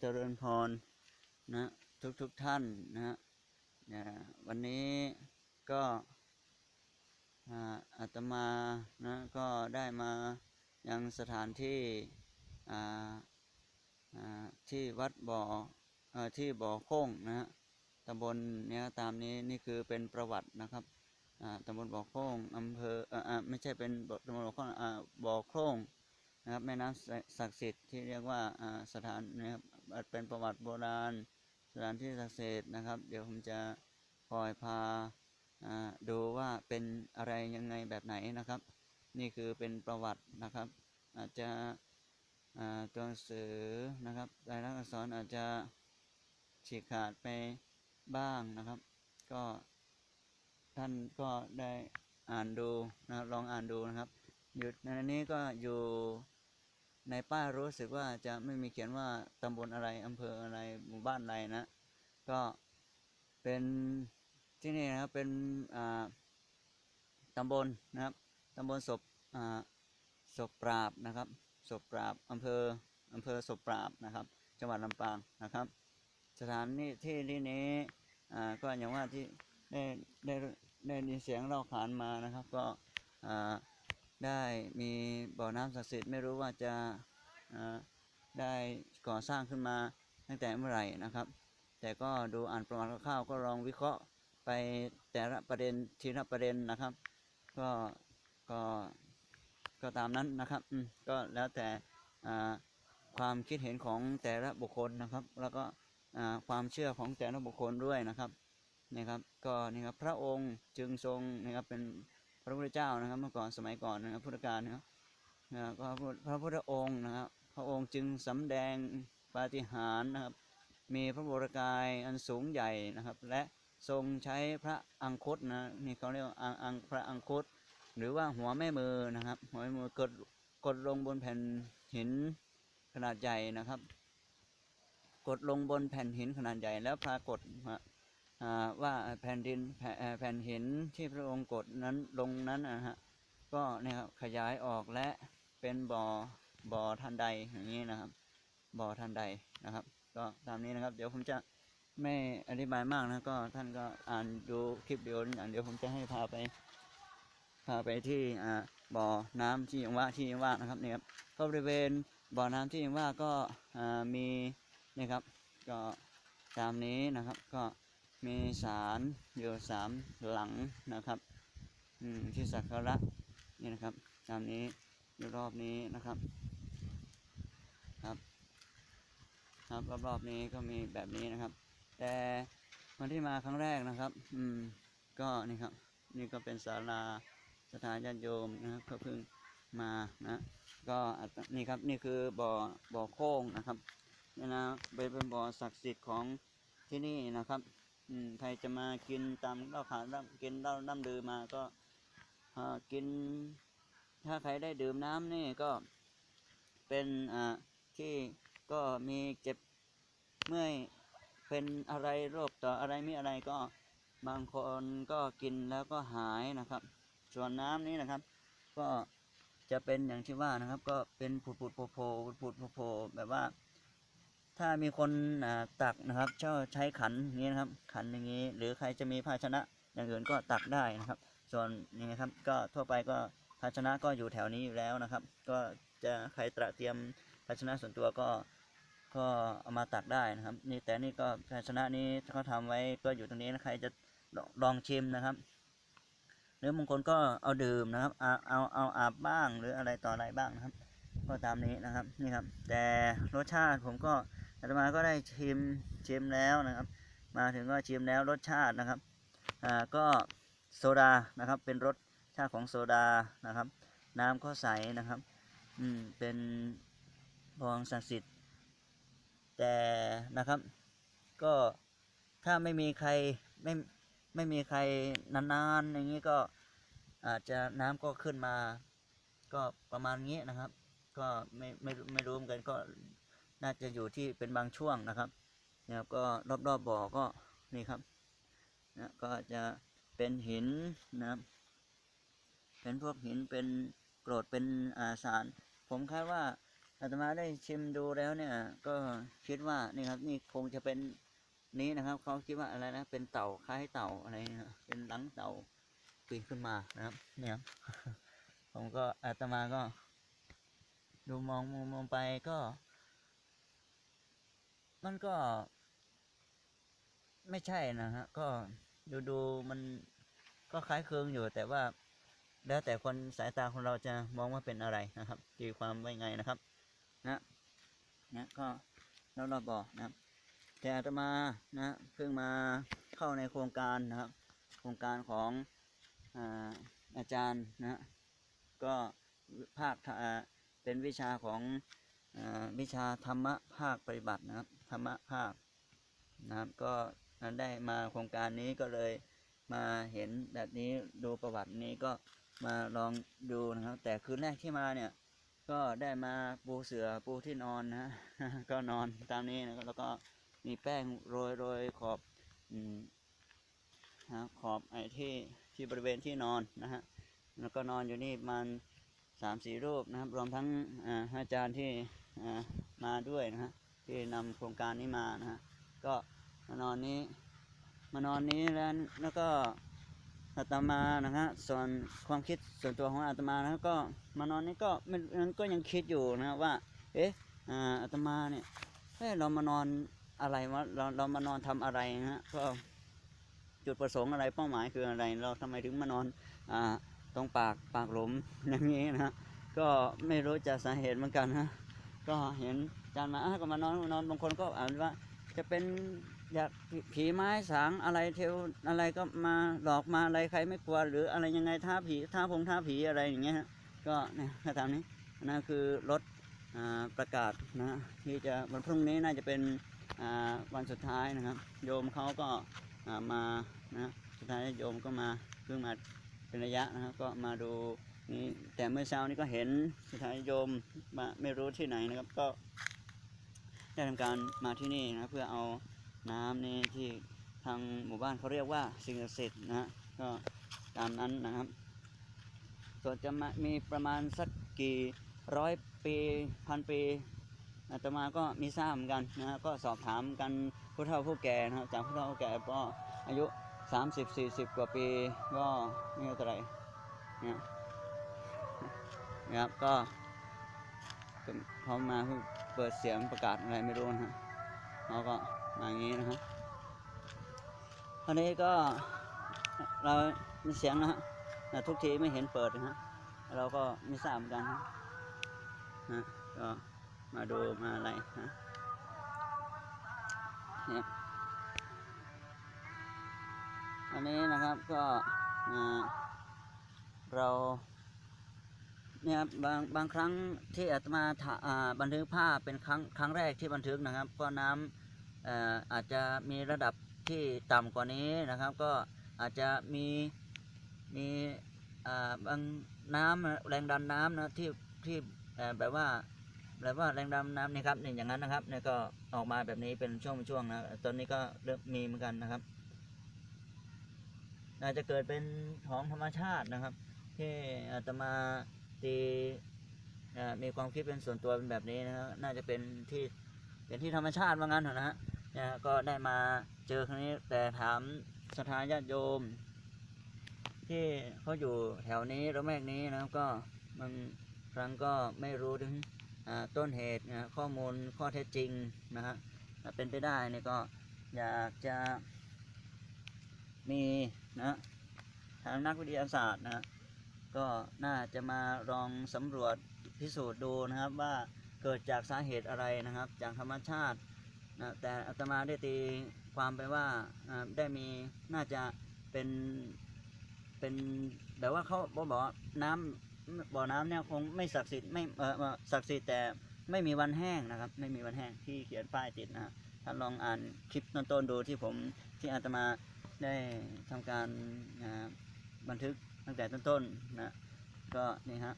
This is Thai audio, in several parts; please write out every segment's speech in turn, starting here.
เจริญพรนะทุกทุกท่านนะฮะวันนี้ก็อาตมานะก็ได้มายังสถานที่ที่วัดบ่อที่บ่อโค้งนะฮะตำบลเนี่ยตามนี้นี่คือเป็นประวัตินะครับอ่าตำบลบ่อโค้งอำเภอออไม่ใช่เป็นตำบลบ่อโค้งบ่อโค้งนะครับแม่น้ำศักดิ์สิทธิ์ที่เรียกว่าสถานนะครับ เป็นประวัติโบราณ สถานที่ศักดิ์สิทธิ์นะครับ เดี๋ยวผมจะคอยพาดูว่าเป็นอะไรยังไงแบบไหนนะครับ นี่คือเป็นประวัตินะครับ อาจจะตัวหนังสือนะครับลายลักษณ์อักษรอาจจะฉีกขาดไปบ้างนะครับ ก็ท่านก็ได้อ่านดูนะลองอ่านดูนะครับ อยู่ในนี้ก็อยู่ ในป้ายรู้สึกว่าจะไม่มีเขียนว่าตำบลอะไรอำเภออะไรหมู่บ้านอะไรนะ ก็เป็นที่นี่นะครับเป็นอ่าตำบลนะครับตำบลศพอ่าศพปราบนะครับศพปราบอำเภออำเภอศพปราบนะครับ จังหวัดลำปางนะครับ สถานที่ที่ที่นี้อ่าก็อย่างว่าที่ได้ได้ได้ยินเสียงเล่าขานมานะครับ ก็อ่า ได้มีบ่อน้ำศักดิ์สิทธิ์ไม่รู้ว่าจะได้ก่อสร้างขึ้นมาตั้งแต่เมื่อไหร่นะครับ แต่ก็ดูอ่านประวัติคร่าวๆก็ลองวิเคราะห์ไปแต่ละประเด็นทีละประเด็นนะครับ ก็ก็ก็ตามนั้นนะครับก็แล้วแต่ความคิดเห็นของแต่ละบุคคลนะครับ แล้วก็ความเชื่อของแต่ละบุคคลด้วยนะครับนี่ครับ ก็นี่ครับพระองค์จึงทรงนะครับเป็น พระพุทธเจ้านะครับ เมื่อก่อนสมัยก่อนนะครับพุทธกาลนะครับนะก็พระพุทธองค์นะครับ พระองค์จึงสำแดงปาฏิหาริย์นะครับ มีพระวรกายอันสูงใหญ่นะครับ และทรงใช้พระอังคตนะนี่เขาเรียกว่าอังอังพระอังคต หรือว่าหัวแม่มือนะครับ หัวแม่มือกดกดลงบนแผ่นหินขนาดใหญ่นะครับ กดลงบนแผ่นหินขนาดใหญ่แล้วปรากฏ ว่าแผ่นดินแผ่นเอ่อแผ่นหินที่พระองค์กดนั้นลงนั้นนะฮะก็เนี่ยครับขยายออกและเป็นบ่อบ่อทันใดอย่างนี้นะครับ บ่อทันใดนะครับ ก็ตามนี้นะครับเดี๋ยวผมจะไม่อธิบายมากนะก็ท่านก็อ่านดูคลิปเดียวอย่างเดี๋ยวผมจะให้พาไป พาไปที่อ่าบ่อน้ำที่ยังว่าที่ยังว่านะครับเนี่ยครับก็บริเวณบ่อน้ำที่ยังว่าก็อ่ามีนี่ครับ ก็ตามนี้นะครับก็ มีศาลอยู่สามหลังนะครับที่สักการะนี่นะครับตามนี้อรอบนี้นะครับ ครับ ครับรอบๆนี้ก็มีแบบนี้นะครับ แต่วันที่มาครั้งแรกนะครับ อืม ก็นี่ครับ นี่ก็เป็นศาลาสถานญาติโยมนะครับก็เพิ่งมานะ ก็นี่ครับนี่คือบ่อบ่อโค้งนะครับนี่นะเป็นเป็นบ่อศักดิ์สิทธิ์ของที่นี่นะครับ อืมใครจะมากินตามเหล้าขาวน้ำกินเหล้าน้ำดื่มมาก็กิน ถ้าใครได้ดื่มน้ำนี่ก็เป็นอ่าที่ก็มีเจ็บเมื่อยเป็นอะไรโรคต่ออะไรมีอะไรก็บางคนก็กินแล้วก็หายนะครับ ส่วนน้ำนี้นะครับ ก็จะเป็นอย่างที่ว่านะครับ ก็เป็นผุดผุดโผล่โผล่ผุดผุดโผล่แบบว่า ถ้ามีคนตักนะครับเช่าใช้ขันอย่างนี้นะครับ ขันอย่างนี้ หรือใครจะมีภาชนะอย่างอื่นก็ตักได้นะครับ ส่วนนี่นะครับก็ทั่วไปก็ภาชนะก็อยู่แถวนี้อยู่แล้วนะครับ ก็จะใครตระเตรียมภาชนะส่วนตัวก็ก็เอามาตักได้นะครับ นี่แต่นี่ก็ภาชนะนี้เขาทำไว้ก็อยู่ตรงนี้นะใครจะลองลองชิมนะครับ หรือบางคนก็เอาดื่มนะครับเอาเอาเอาอาบบ้างหรืออะไรต่ออะไรบ้างนะครับ ก็ตามนี้นะครับนี่ครับ แต่รสชาติผมก็ อาตมาก็ได้ชิมชิมแล้วนะครับ มาถึงก็ชิมแล้วรสชาตินะครับอ่าก็โซดานะครับเป็นรสชาติของโซดานะครับ น้ำก็ใสนะครับอืมเป็นบองศักดิ์สิทธิ์ แต่นะครับ ก็ถ้าไม่มีใครไม่ไม่มีใครนานๆอย่างนี้ก็อาจจะน้ำก็ขึ้นมา ก็ประมาณนี้นะครับ ก็ไม่ไม่ไม่รู้เหมือนกันก็ น่าจะอยู่ที่เป็นบางช่วงนะครับนะครับก็รอบๆบบ่อก็นี่ครับนะก็จะเป็นหินนะครับ เป็นพวกหินเป็นโกรดเป็นอาสาร ผมคาดว่าอาตมาได้ชิมดูแล้วเนี่ยก็คิดว่านี่ครับนี่คงจะเป็นนี้นะครับเขาคิดว่าอะไรนะเป็นเต่าคล้ายเต่าอะไรนะเป็นหลังเต่าปีนขึ้นมานะครับ เนี่ยผมก็อาตมาก็ ดูมองมองมองไปก็ มันก็ ไม่ใช่นะฮะ ก็ดูดูมันก็คล้ายคลึงอยู่ แต่ว่า แล้วแต่คนสายตาของเราจะมองว่าเป็นอะไรนะครับตีความไว้ไงนะครับ นะนะก็แล้วเราบอกนะครับแต่อาตมานะเพิ่งมาเข้าในโครงการนะครับ โครงการของอาอาจารย์นะก็ภาคเป็นวิชาของอาวิชาธรรมะภาคปฏิบัตินะครับ ธรรมะภาคนะครับ ก็ได้มาโครงการนี้ก็เลยมาเห็นแบบนี้ดูประวัตินี้ก็มาลองดูนะครับ แต่คืนแรกที่มาเนี่ย ก็ได้มาปูเสือปูที่นอนนะก็นอนตามนี้นะแล้วก็มีแป้งโรยโรยขอบอืมฮะขอบไอ้ที่ที่บริเวณที่นอนนะฮะแล้วก็นอนอยู่นี่มันสามสี่รูปนะครับ รวมทั้งอาอาจารย์ที่มาด้วยนะฮะ ที่นำโครงการนี้มานะฮะก็มานอนนี้มานอนนี้แล้วแล้วก็อาตมานะฮะส่วนความคิดส่วนตัวของอาตมานะก็มานอนนี้ก็มันก็ยังคิดอยู่นะว่า เอ๊ะอาตมาเนี่ยเฮ้ยเรามานอนอะไรวะเราเรามานอนทำอะไรนะฮะก็จุดประสงค์อะไรเป้าหมายคืออะไร เราทำไมถึงมานอนอ่าตรงปากปากหลุมอย่างนี้นะฮะก็ไม่รู้จะสาเหตุเหมือนกันนะ ก็เห็นอาจารย์มาก็มานอนนอนบางคนก็อ่านว่า จะเป็นอยากผีไม้สางอะไรเทวอะไรก็มาหลอกมาอะไรใครไม่กลัว หรืออะไรยังไงท้าผีท้าพงท้าผีอะไรอย่างเงี้ยก็เนี่ยก็ตามนี้นั่นคือรถอประกาศนะที่จะวันพรุ่งนี้น่าจะเป็นวันสุดท้ายนะครับ โยมเขาก็มานะสุดท้ายโยมก็มาเพิ่งมาเป็นระยะนะครับก็มาดู นี่แต่เมื่อเช้านี้ก็เห็นสุทายโยมมาไม่รู้ที่ไหนนะครับ ก็ได้ทำการมาที่นี่นะเพื่อเอาน้ำนี่ที่ทางหมู่บ้านเขาเรียกว่าสิ่งศักดิ์สิทธิ์นะก็ตามนั้นนะครับส่วนจะมามีประมาณสักกี่ร้อยปีพันปีอาตมาก็มีทราบเหมือนกันนะฮะก็สอบถามกันผู้เฒ่าผู้แก่นะครับจากผู้เฒ่าผู้แก่ก็อายุ 30 40 กว่าปีก็ไม่เท่าไหร่เนี่ย นะครับก็เขามาเพิ่งเปิดเสียงประกาศอะไรไม่รู้นะฮะเขาก็มาอย่างนี้นะฮะอันนี้ก็เรามีเสียงนะฮะแต่ทุกทีไม่เห็นเปิดนะฮะเราก็ไม่ทราบเหมือนกันนะฮะก็มาดูมาอะไรนะเนี่ยอันนี้นะครับก็เรา เนี่ยครับบางบางครั้งที่อาตมาบันทึกภาพเป็นครั้งครั้งแรกที่บันทึกนะครับ ก็น้ำออาจจะมีระดับที่ต่ำกว่านี้นะครับ ก็อาจจะมีมีบางน้ำแรงดันน้ำนะที่ที่แบบว่าแบบว่าแรงดันน้ำนี่ครับนี่อย่างนั้นนะครับเนี่ยก็ออกมาแบบนี้เป็นช่วงๆช่วงนะตอนนี้ก็เริ่มมีเหมือนกันนะครับอาจจะเกิดเป็นของธรรมชาตินะครับ ที่อาตมา ที่เอ่อมีความคิดเป็นส่วนตัวเป็นแบบนี้นะครับน่าจะเป็นที่เป็นที่ธรรมชาติว่างั้นเถอะนะฮะนะก็ได้มาเจอครั้งนี้แต่ถามสถานญาติโยม ที่เขาอยู่แถวนี้ระแวกนี้นะครับก็บางครั้งก็ไม่รู้ถึงต้นเหตุนะข้อมูลข้อเท็จจริงนะฮะเป็นไปได้เนี่ยก็อยากจะมีนะทางนักวิทยาศาสตร์นะ ก็น่าจะมาลองสำรวจพิสูจน์ดูนะครับว่าเกิดจากสาเหตุอะไรนะครับ จากธรรมชาตินะแต่อาตมาได้ตีความไปว่าได้มีน่าจะเป็นเป็นแบบว่าเขาบอกบอกว่าน้ำบ่อน้ำเนี่ยคงไม่ศักดิ์สิทธิ์ไม่เออศักดิ์สิทธิ์แต่ไม่มีวันแห้งนะครับ ไม่มีวันแห้งที่เขียนป้ายติดนะท่านลองอ่านคลิปต้นๆดูที่ผมที่อาตมาได้ทำการบันทึก ตั้งแต่ต้นๆนะก็นี่ฮะ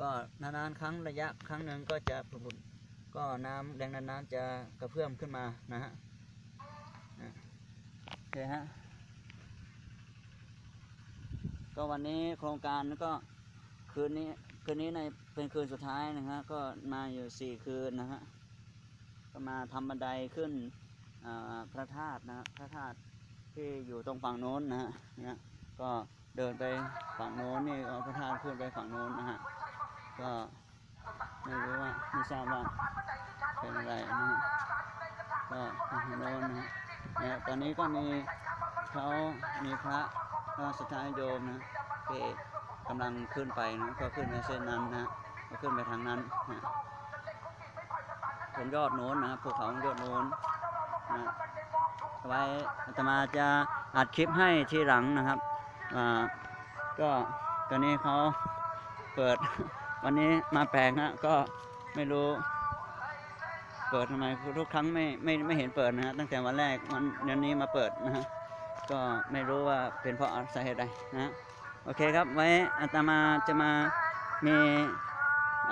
ก็นานๆครั้งระยะครั้งหนึ่งก็จะผุดๆก็น้ำแรงดันน้ำจะกระเพื่อมขึ้นมานะฮะอะโอเคฮะก็วันนี้โครงการก็คืนนี้คืนนี้ในเป็นคืนสุดท้ายนะฮะก็มาอยู่สี่คืนนะฮะก็มาทำบันไดขึ้นพระธาตุนะฮะพระธาตุที่อยู่ตรงฝั่งโน้นนะฮะเนี่ย ก็เดินไปฝั่งโน้นนี่เอาพระธาตุขึ้นไปฝั่งโน้นนะฮะก็ไม่รู้ว่าไม่ทราบว่าเป็นอะไรนะฮะก็โน้นนะฮะเนี่ยตอนนี้ก็มีเขามีพระก็สุดท้ายโยมนะที่กำลังขึ้นไปนะก็ขึ้นในเส้นนั้นนะก็ขึ้นไปทางนั้นนะตรงยอดโน้นนะภูเขายอดโน้นนะไว้อาตมาจะอัดคลิปให้ทีหลังนะครับ อ่าก็ตอนนี้เขาเปิดวันนี้มาแปลกนะก็ไม่รู้ เปิดทำไมทุกครั้งไม่ไม่ไม่เห็นเปิดนะฮะตั้งแต่วันแรกวันวันนี้มาเปิดนะฮะก็ไม่รู้ว่าเป็นเพราะสาเหตุใดนะฮะโอเคครับไว้อาตมาจะมามี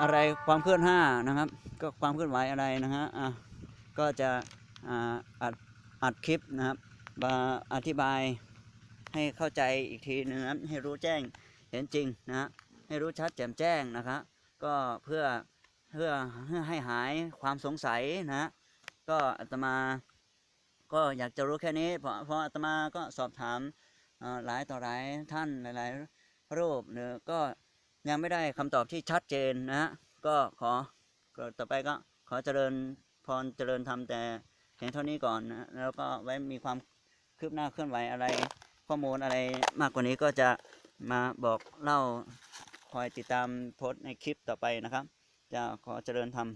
อะไรความเคลื่อนห้านะครับ ก็ความเคลื่อนไหวอะไรนะฮะอะก็จะอ่าอัดอัดคลิปนะครับมาอธิบาย ให้เข้าใจอีกทีหนึงนะให้รู้แจ้งเห็นจริงนะให้รู้ชัดแจ่มแจ้งนะครับก็เพื่อเพื่อเพื่อให้หายความสงสัยนะก็อาตมาก็อยากจะรู้แค่นี้ เพราะเพราะอาตมาก็สอบถามหลายต่อหลายท่านหลายๆรูปเนี่ยก็ยังไม่ได้คำตอบที่ชัดเจนนะก็ขอก็ต่อไปก็ขอเจริญพรเจริญธรรมแต่เพียงเท่านี้ก่อนนะแล้วก็ไว้มีความคืบหน้าเคลื่อนไหวอะไร ข้อมูลอะไรมากกว่านี้ก็จะมาบอกเล่าคอยติดตามโพสต์ในคลิปต่อไปนะครับ จะขอเจริญธรรม